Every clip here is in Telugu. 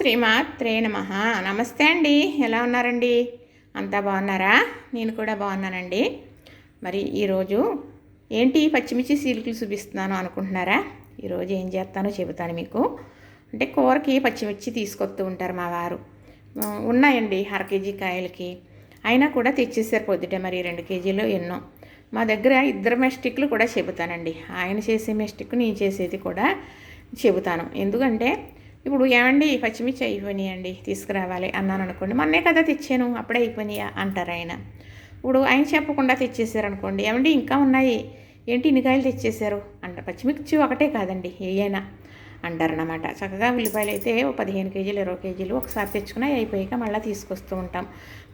శ్రీమాత్రే నమ. నమస్తే అండి. ఎలా ఉన్నారండి? అంతా బాగున్నారా? నేను కూడా బాగున్నానండి. మరి ఈరోజు ఏంటి పచ్చిమిర్చి సీలుకులు చూపిస్తున్నాను అనుకుంటున్నారా? ఈరోజు ఏం చేస్తానో చెబుతాను మీకు. అంటే కూరకి పచ్చిమిర్చి తీసుకొస్తూ ఉంటారు మా వారు. ఉన్నాయండి అర కేజీ కాయలకి. అయినా కూడా తెచ్చేసారు పొద్దుటే మరి రెండు కేజీలు ఎన్నో. మా దగ్గర ఇద్దరు మెస్టిక్లు కూడా చెబుతానండి. ఆయన చేసే మెస్టిక్ నేను చేసేది కూడా చెబుతాను. ఎందుకంటే ఇప్పుడు ఏమండి? పచ్చిమిర్చి అయిపోయినాయండి తీసుకురావాలి అన్నాను అనుకోండి. మొన్నే కదా తెచ్చాను అప్పుడే అయిపోయినాయా అంటారు ఆయన. ఇప్పుడు ఆయన చెప్పకుండా తెచ్చేసారు అనుకోండి ఏమండి ఇంకా ఉన్నాయి? ఏంటి ఇన్నికాయలు తెచ్చేశారు? అంట పచ్చిమిర్చి ఒకటే కాదండి ఏయైనా అంటారనమాట చక్కగా ఉల్లిపాయలు అయితే ఓ పదిహేను కేజీలు ఇరవై కేజీలు ఒకసారి తెచ్చుకున్నా అయిపోయాక మళ్ళీ తీసుకొస్తూ ఉంటాం.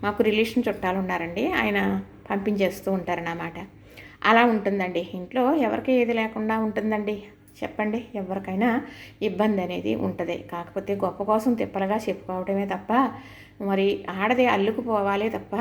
మాకు రిలేషన్ చుట్టాలు ఉన్నారండి ఆయన పంపించేస్తూ ఉంటారన్నమాట. అలా ఉంటుందండి. ఇంట్లో ఎవరికి ఏది లేకుండా ఉంటుందండి. చెప్పండి ఎవరికైనా ఇబ్బంది అనేది ఉంటుంది. కాకపోతే గొప్ప కోసం తిప్పలుగా చెప్పుకోవడమే తప్ప మరి ఆడది అల్లుకుపోవాలి తప్ప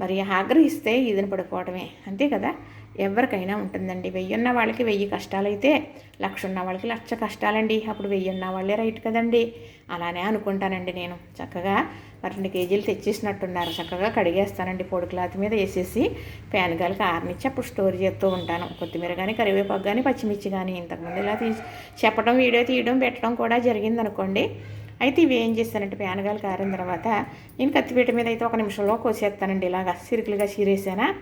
మరి ఆగ్రహిస్తే ఈదిన పడుకోవడమే అంతే కదా? ఎవరికైనా ఉంటుందండి. వెయ్యి ఉన్న వాళ్ళకి వెయ్యి కష్టాలైతే లక్ష ఉన్న వాళ్ళకి లక్ష కష్టాలండి. అప్పుడు వెయ్యి ఉన్న వాళ్ళే రైట్ కదండి. అలానే అనుకుంటానండి నేను. చక్కగా రెండు కేజీలు తెచ్చేసినట్టున్నారు. చక్కగా కడిగేస్తానండి పొడి క్లాత్ మీద వేసేసి ఫ్యాన్ గాలికి ఆరనిచ్చి అప్పుడు స్టోర్ చేస్తూ ఉంటాను. కొత్తిమీర కానీ కరివేపాకు కానీ పచ్చిమిర్చి కానీ ఇంతకుముందు ఇలా తీసి చెప్పడం వీడియో తీయడం పెట్టడం కూడా జరిగిందనుకోండి అయితే ఇవి ఏం చేస్తానంటే పేనగాలు కారిన తర్వాత నేను కత్తిపీట మీద అయితే ఒక నిమిషంలో కోసేస్తానండి. ఇలాగా సిరుకులుగా చీరేసానా?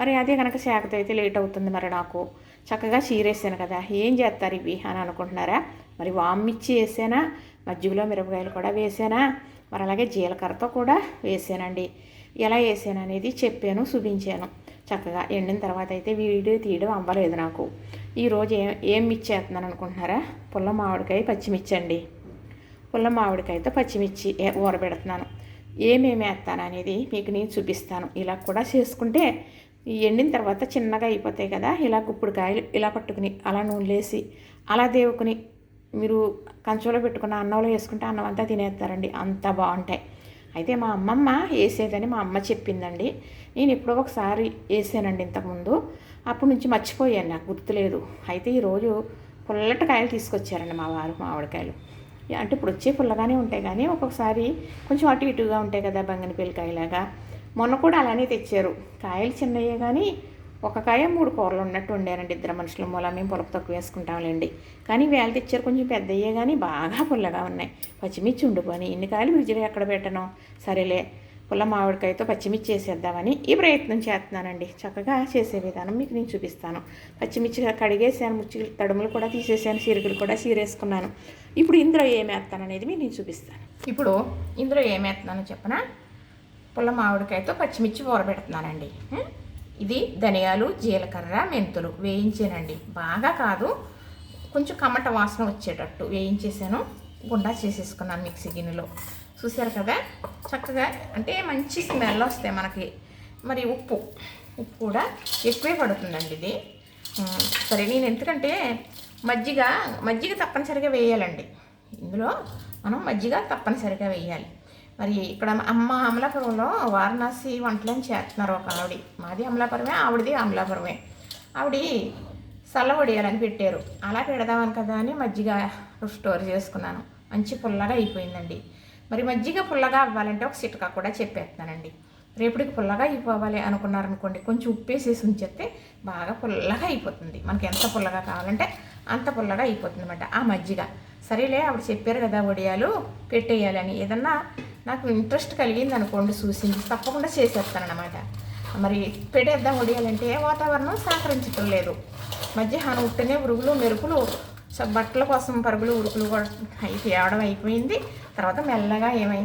మరి అదే కనుక శాఖతో అయితే లేట్ అవుతుంది మరి నాకు. చక్కగా చీరేసాను కదా. ఏం చేస్తారు ఇవి అని అనుకుంటున్నారా? మరి వామిచ్చి వేసానా? మజ్జిగలో మిరపకాయలు కూడా వేసానా? మరి అలాగే జీలకర్రతో కూడా వేసానండి. ఎలా వేసాను అనేది చెప్పాను చూపించాను. చక్కగా ఎండిన తర్వాత అయితే వీడియో తీయడం అవ్వలేదు నాకు. ఈరోజు ఏం ఏం మిచ్చేస్తున్నాను అనుకుంటున్నారా? పుల్ల మామిడికాయ పచ్చిమిర్చి అండి. పుల్ల మామిడికాయతో పచ్చిమిర్చి ఊరబెడుతున్నాను. ఏమేమి వేస్తాను అనేది మీకు నేను చూపిస్తాను. ఇలా కూడా చేసుకుంటే ఎండిన తర్వాత చిన్నగా అయిపోతాయి కదా ఇలా కుప్పుడుకాయలు ఇలా పట్టుకుని అలా నూనెలేసి అలా దేవుకుని మీరు కంచంలో పెట్టుకున్న అన్నంలో వేసుకుంటే అన్నం అంతా తినేస్తారండి అంత బాగుంటాయి. అయితే మా అమ్మమ్మ వేసేదని మా అమ్మ చెప్పిందండి. నేను ఎప్పుడో ఒకసారి వేసానండి ఇంతకుముందు. అప్పటి నుంచి మర్చిపోయాను నాకు గుర్తులేదు. అయితే ఈరోజు పుల్లటి కాయలు తీసుకొచ్చారండి మా వారు మామిడికాయలు. అంటే ఇప్పుడు వచ్చే పుల్లగానే ఉంటాయి కానీ ఒక్కొక్కసారి కొంచెం అటు ఇటుగా ఉంటాయి కదా బంగిని పిల్లకాయలాగా. మొన్న కూడా అలానే తెచ్చారు. కాయలు చిన్నయ్యే కానీ ఒక కాయ మూడు కూరలు ఉన్నట్టు ఉండారండి ఇద్దరు మనుషుల. మూల మేము పొలపు తక్కువ వేసుకుంటాంలేండి. కానీ వేళ తెచ్చారు కొంచెం పెద్దయ్యే కానీ బాగా పుల్లగా ఉన్నాయి. పచ్చిమిర్చి ఉండిపోయి ఇన్ని కాయలు ఫ్రిడ్జ్లో ఎక్కడ పెట్టను? సరేలే. పుల్ల మామిడికాయతో పచ్చిమిర్చి చేసేద్దామని ఈ ప్రయత్నం చేస్తున్నానండి. చక్కగా చేసే విధానం మీకు నేను చూపిస్తాను. పచ్చిమిర్చి కడిగేసాను ముచ్చి తడుములు కూడా తీసేసాను సీరకులు కూడా సీరేసుకున్నాను. ఇప్పుడు ఇందులో ఏం వేస్తాను అనేది మీకు నేను చూపిస్తాను. ఇప్పుడు ఇందులో ఏం చెప్పనా? పుల్ల మామిడికాయతో పచ్చిమిర్చి ఊరబెడుతున్నానండి. ఇది ధనియాలు జీలకర్ర మెంతులు వేయించానండి. బాగా కాదు కొంచెం కమ్మట వాసన వచ్చేటట్టు వేయించేసాను. గుండా చేసేసుకున్నాను మిక్సీ గిన్నెలో. చూసారు కదా? చక్కగా అంటే మంచి స్మెల్ వస్తాయి మనకి. మరి ఉప్పు. ఉప్పు కూడా ఎక్కువే పడుతుందండి ఇది. సరే నేను ఎందుకంటే మజ్జిగ మజ్జిగ తప్పనిసరిగా వేయాలండి. ఇందులో మనం మజ్జిగ తప్పనిసరిగా వేయాలి. మరి ఇక్కడ అమ్మ అమలాపురంలో వారణాసి వంటలని చేస్తున్నారు ఒక ఆవిడ. మాది అమలాపురమే ఆవిడది అమలాపురమే. ఆవిడ చల్లవడియాలని పెట్టారు. అలా పెడదామని కదా అని మజ్జిగ స్టోర్ చేసుకున్నాను. మంచి పుల్లగా అయిపోయిందండి. మరి మజ్జిగ పుల్లగా అవ్వాలంటే ఒక సిట్కా కూడా చెప్పేస్తానండి. రేపటికి పుల్లగా అయిపోవాలి అనుకున్నారనుకోండి కొంచెం ఉప్పేసేసి ఉంచేస్తే బాగా పుల్లగా అయిపోతుంది. మనకి ఎంత పుల్లగా కావాలంటే అంత పుల్లగా అయిపోతుంది అనమాట ఆ మజ్జిగ. సరేలే ఆవిడ చెప్పారు కదా వడియాలు పెట్టేయాలని. ఏదన్నా నాకు ఇంట్రెస్ట్ కలిగింది అనుకోండి చూసింది తప్పకుండా చేసేస్తానమాట మరి పెట్టేద్దాం వడియాలంటే వాతావరణం సహకరించటం లేదు. మధ్యాహ్నం ఉట్టనే ఉరుగులు మెరుపులు స- బట్టల కోసం పరుగులు ఉరుకులు కూడా అయి తేవడం అయిపోయింది. తర్వాత మెల్లగా ఏమైంది?